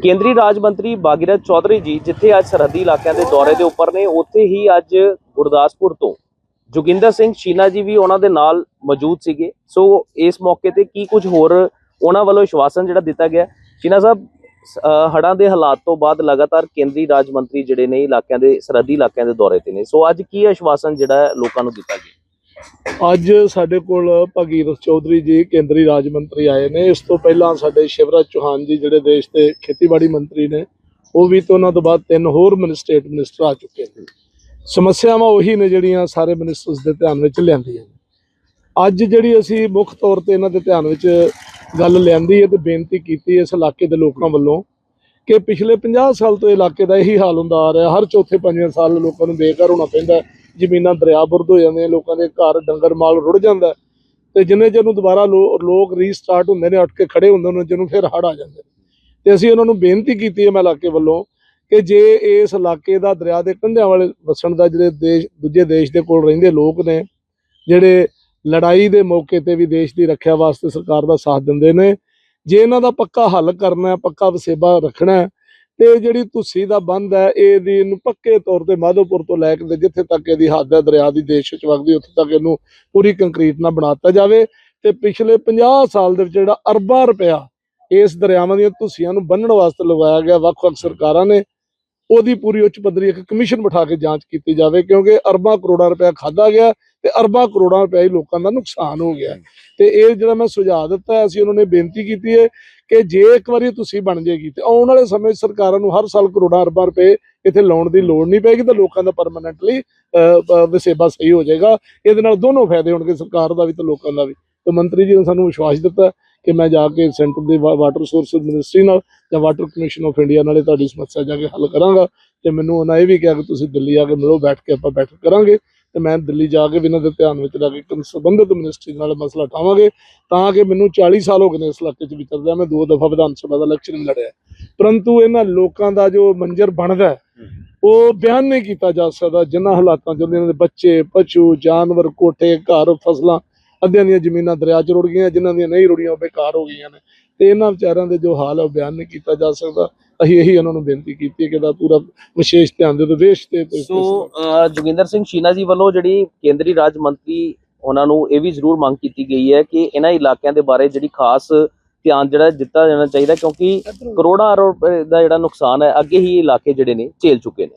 ਕੇਂਦਰੀ ਰਾਜ ਮੰਤਰੀ ਬਾਗੀਰਥ ਚੌਧਰੀ ਜੀ ਜਿੱਥੇ ਅੱਜ ਸਰਹੱਦੀ ਇਲਾਕਿਆਂ ਦੇ ਦੌਰੇ ਦੇ ਉੱਪਰ ਨੇ, ਉੱਥੇ ਹੀ ਅੱਜ ਗੁਰਦਾਸਪੁਰ ਤੋਂ ਜੋਗਿੰਦਰ ਸਿੰਘ ਸ਼ੀਨਾ ਜੀ ਵੀ ਉਹਨਾਂ ਦੇ ਨਾਲ ਮੌਜੂਦ ਸੀਗੇ। ਸੋ ਇਸ ਮੌਕੇ ਤੇ ਕੀ ਕੁਝ ਹੋਰ ਉਹਨਾਂ ਵੱਲੋਂ ਵਿਸ਼ਵਾਸਨ ਜਿਹੜਾ ਦਿੱਤਾ ਗਿਆ? ਸ਼ੀਨਾ ਸਾਹਿਬ ਹੜਾਂ ਦੇ ਹਾਲਾਤ ਤੋਂ ਬਾਅਦ ਲਗਾਤਾਰ ਕੇਂਦਰੀ ਰਾਜ ਮੰਤਰੀ ਜਿਹੜੇ ਨੇ ਇਲਾਕਿਆਂ ਦੇ, ਸਰਹੱਦੀ ਇਲਾਕਿਆਂ ਦੇ ਦੌਰੇ ਤੇ ਨੇ। ਸੋ ਅੱਜ ਕੀ ਆਸ਼ਵਾਸਨ ਜਿਹੜਾ ਲੋਕਾਂ ਨੂੰ ਦਿੱਤਾ ਗਿਆ? ਅੱਜ ਸਾਡੇ ਕੋਲ ਭਗੀਰਥ ਚੌਧਰੀ ਜੀ, ਕੇਂਦਰੀ ਰਾਜ ਮੰਤਰੀ ਆਏ ਨੇ। ਇਸ ਤੋਂ ਪਹਿਲਾਂ ਸਾਡੇ ਸ਼ਿਵਰਾਜ ਚੌਹਾਨ ਜੀ, ਜਿਹੜੇ ਦੇਸ਼ ਦੇ ਖੇਤੀਬਾੜੀ ਮੰਤਰੀ ਨੇ, ਉਹ ਵੀ ਤੇ ਉਹਨਾਂ ਤੋਂ ਬਾਅਦ ਤਿੰਨ ਹੋਰ ਮਿਨਿਸਟ੍ਰੇਟ ਮਿਨਿਸਟਰ ਆ ਚੁੱਕੇ ਨੇ। ਸਮੱਸਿਆਵਾਂ ਉਹੀ ਨੇ ਜਿਹੜੀਆਂ ਸਾਰੇ ਮਿਨਿਸਟਰਸ ਦੇ ਧਿਆਨ ਵਿੱਚ ਲਿਆਂਦੀਆਂ ਨੇ। ਅੱਜ ਜਿਹੜੀ ਅਸੀਂ ਮੁੱਖ ਤੌਰ ਤੇ ਇਹਨਾਂ ਦੇ ਧਿਆਨ ਵਿੱਚ ਗੱਲ ਲਿਆਂਦੀ ਹੈ ਤੇ ਬੇਨਤੀ ਕੀਤੀ ਇਸ ਇਲਾਕੇ ਦੇ ਲੋਕਾਂ ਵੱਲੋਂ ਕਿ ਪਿਛਲੇ 50 ਸਾਲ ਤੋਂ ਇਲਾਕੇ ਦਾ ਇਹੀ ਹਾਲ ਹੁੰਦਾ ਆ ਰਿਹਾ। ਹਰ ਚੌਥੇ ਪੰਜਵੇਂ ਸਾਲ ਲੋਕਾਂ ਨੂੰ ਬੇਘਰ ਹੋਣਾ ਪੈਂਦਾ ਜ਼ਮੀਨਾਂ ਦਰਿਆ ਬੁਰਦ ਹੋ ਜਾਂਦੀਆਂ, ਲੋਕਾਂ ਦੇ ਘਰ ਡੰਗਰ ਮਾਲ ਰੁੜ ਜਾਂਦਾ ਹੈ। ਤੇ ਜਿੰਨੇ ਚਿਰ ਨੂੰ ਦੁਬਾਰਾ ਲੋ- ਲੋਕ ਰੀਸਟਾਰਟ ਹੁੰਦੇ ਨੇ, ਉੱਠ ਕੇ ਖੜੇ ਹੁੰਦੇ ਨੇ, ਜਿਹਨੂੰ ਫਿਰ ਹੜ ਆ ਜਾਂਦੇ ਨੇ ਤੇ ਅਸੀਂ ਉਹਨਾਂ ਨੂੰ ਬੇਨਤੀ ਕੀਤੀ ਹੈ ਮੈਂ ਇਲਾਕੇ ਵੱਲੋਂ ਕਿ ਜੇ ਇਸ ਇਲਾਕੇ ਦਾ ਦਰਿਆ ਦੇ ਕੰਢਿਆਂ ਵਾਲੇ ਵਸਣ ਦਾ, ਜਿਹੜੇ ਦੇਸ਼, ਦੂਜੇ ਦੇਸ਼ ਦੇ ਕੋਲ ਰਹਿੰਦੇ ਲੋਕ ਨੇ, ਜਿਹੜੇ ਲੜਾਈ ਦੇ ਮੌਕੇ ਤੇ ਵੀ ਦੇਸ਼ ਦੀ ਰੱਖਿਆ ਵਾਸਤੇ ਸਰਕਾਰ ਦਾ ਸਾਥ ਦਿੰਦੇ ਨੇ, ਜੇ ਇਹਨਾਂ ਦਾ ਪੱਕਾ ਹੱਲ ਕਰਨਾ ਹੈ, ਪੱਕਾ ਵਸੇਬਾ ਰੱਖਣਾ ਹੈ ਤੇ ਜਿਹੜੀ ਤੁਸੀਂ ਦਾ ਬੰਦ ਹੈ ਇਹਦੀ ਇਹਨੂੰ ਪੱਕੇ ਤੌਰ ਤੇ ਮਾਧੋਪੁਰ ਤੋਂ ਲੈ ਕੇ ਜਿੱਥੇ ਤੱਕ ਇਹਦੀ ਹੱਦ ਹੈ, ਦਰਿਆ ਦੀ ਦੇਸ਼ ਵਿੱਚ ਵਗਦੀ, ਉੱਥੇ ਤੱਕ ਇਹਨੂੰ ਪੂਰੀ ਕੰਕਰੀਟ ਨਾਲ ਬਣਾਤਾ ਜਾਵੇ ਤੇ ਪਿਛਲੇ 50 ਸਾਲ ਦੇ ਵਿੱਚ ਜਿਹੜਾ ਅਰਬਾਂ ਰੁਪਇਆ ਇਸ ਦਰਿਆਵਾਂ ਦੀਆਂ ਧੁੱਸੀਆਂ ਨੂੰ ਬੰਨਣ ਵਾਸਤੇ ਲਗਾਇਆ ਗਿਆ, ਵੱਖ-ਵੱਖ ਸਰਕਾਰਾਂ ਨੇ ਉਹਦੀ ਪੂਰੀ ਉੱਚ ਪੱਧਰੀ ਇੱਕ ਕਮਿਸ਼ਨ ਬਿਠਾ ਕੇ ਜਾਂਚ ਕੀਤੀ ਜਾਵੇ, ਕਿਉਂਕਿ ਅਰਬਾਂ ਕਰੋੜਾਂ ਰੁਪਇਆ ਖਾਦਾ ਗਿਆ ਤੇ ਅਰਬਾਂ ਕਰੋੜਾਂ ਰੁਪਇਆ ਹੀ ਲੋਕਾਂ ਦਾ ਨੁਕਸਾਨ ਹੋ ਗਿਆ। ਤੇ ਇਹ ਜਿਹੜਾ ਮੈਂ ਸੁਝਾਅ ਦਿੱਤਾ ਅਸੀਂ ਉਹਨਾਂ ਨੇ ਬੇਨਤੀ ਕੀਤੀ ਹੈ ਕਿ ਜੇ ਇੱਕ ਵਾਰੀ ਤੁਸੀਂ ਬਣ ਜੇਗੀ ਤੇ ਆਉਣ ਵਾਲੇ ਸਮੇਂ 'ਚ ਸਰਕਾਰਾਂ ਨੂੰ ਹਰ ਸਾਲ ਕਰੋੜਾਂ ਅਰਬਾਂ ਰੁਪਏ ਇੱਥੇ ਲਾਉਣ ਦੀ ਲੋੜ ਨਹੀਂ ਪੈਗੀ ਤਾਂ ਲੋਕਾਂ ਦਾ ਪਰਮਨੈਂਟਲੀ ਵਸੇਬਾ ਸਹੀ ਹੋ ਜਾਏਗਾ। ਇਹਦੇ ਨਾਲ ਦੋਨੋਂ ਫਾਇਦੇ ਹੋਣਗੇ, ਸਰਕਾਰ ਦਾ ਵੀ ਤੇ ਲੋਕਾਂ ਦਾ ਵੀ। ਤੇ ਮੰਤਰੀ ਜੀ ਨੇ ਸਾਨੂੰ ਵਿਸ਼ਵਾਸ ਦਿੱਤਾ ਕਿ ਮੈਂ ਜਾ ਕੇ ਸੈਂਟਰ ਦੇ ਵਾਟਰ ਸੋਰਸ ਮਿਨਿਸਟਰੀ ਨਾਲ ਜਾਂ ਵਾਟਰ ਕਮਿਸ਼ਨ ਆਫ ਇੰਡੀਆ ਨਾਲੇ ਤੁਹਾਡੀ ਸਮੱਸਿਆ ਜਾ ਕੇ ਹੱਲ ਕਰਾਂਗਾ ਤੇ ਮੈਨੂੰ ਉਹਨਾਂ ਇਹ ਵੀ ਕਿਹਾ ਕਿ ਤੁਸੀਂ ਦਿੱਲੀ ਆ ਕੇ ਮਿਲੋ, ਬੈਠ ਕੇ ਆਪਾਂ ਬੈਠਕ ਕਰਾਂਗੇ ਤੇ ਮੈਂ ਦਿੱਲੀ ਜਾ ਕੇ ਵੀ ਇਹਨਾਂ ਦੇ ਧਿਆਨ ਵਿੱਚ ਰੱਖ ਕੇ ਸੰਬੰਧਿਤ ਮਿਨਿਸਟਰੀ ਨਾਲ ਮਸਲਾ ਉਠਾਵਾਂਗੇ ਤਾਂ ਕਿ ਮੈਨੂੰ 40 ਸਾਲ ਹੋ ਗਏ ਨੇ ਇਸ ਇਲਾਕੇ 'ਚ ਵਿਚਰਦਿਆਂ ਮੈਂ ਦੋ ਦਫਾ ਵਿਧਾਨ ਸਭਾ ਦਾ ਇਲੈਕਸ਼ਨ ਲੜਿਆ। ਪਰੰਤੂ ਇਹਨਾਂ ਲੋਕਾਂ ਦਾ ਜੋ ਮੰਜ਼ਰ ਬਣਦਾ ਉਹ ਬਿਆਨ ਨਹੀਂ ਕੀਤਾ ਜਾ ਸਕਦਾ ਜਿਨ੍ਹਾਂ ਹਾਲਾਤਾਂ 'ਚ ਇਹਨਾਂ ਦੇ ਬੱਚੇ, ਪਸ਼ੂ, ਜਾਨਵਰ, ਕੋਠੇ, ਘਰ, ਫਸਲਾਂ ਅੱਧਿਆਂ ਦੀਆਂ ਜ਼ਮੀਨਾਂ ਦਰਿਆ 'ਚ ਰੁੜ ਗਈਆਂ, ਜਿਨ੍ਹਾਂ ਦੀਆਂ ਨਹੀਂ ਰੁੜੀਆਂ ਉਹ ਬੇਕਾਰ ਹੋ ਗਈਆਂ ਨੇ। ਤੇ ਇਹਨਾਂ ਵਿਚਾਰਿਆਂ ਦੇ ਜੋ ਹਾਲ ਹੈ ਬਿਆਨ ਨਹੀਂ ਕੀਤਾ ਜਾ ਸਕਦਾ। ਅਸੀਂ ਇਹੀ ਉਹਨਾਂ ਨੂੰ ਬੇਨਤੀ ਕੀਤੀ ਹੈ ਕਿ ਇਹਦਾ ਪੂਰਾ ਵਿਸ਼ੇਸ਼ ਧਿਆਨ ਦਿਓ ਦੇਸ਼ ਤੇ ਸੋ ਜੋਗਿੰਦਰ ਸਿੰਘ ਸ਼ੀਨਾ ਜੀ ਵੱਲੋਂ ਜਿਹੜੀ ਕੇਂਦਰੀ ਰਾਜ ਮੰਤਰੀ ਉਹਨਾਂ ਨੂੰ ਇਹ ਵੀ ਜ਼ਰੂਰ ਮੰਗ ਕੀਤੀ ਗਈ ਹੈ ਕਿ ਇਹਨਾਂ ਇਲਾਕਿਆਂ ਦੇ ਬਾਰੇ ਜਿਹੜੀ ਖਾਸ ਧਿਆਨ ਜਿਹੜਾ ਦਿੱਤਾ ਜਾਣਾ ਚਾਹੀਦਾ, ਕਿਉਂਕਿ ਕਰੋੜਾਂ ਰੁਪਏ ਦਾ ਜਿਹੜਾ ਨੁਕਸਾਨ ਹੈ, ਅੱਗੇ ਹੀ ਇਲਾਕੇ ਜਿਹੜੇ ਨੇ ਝੇਲ ਚੁੱਕੇ ਨੇ।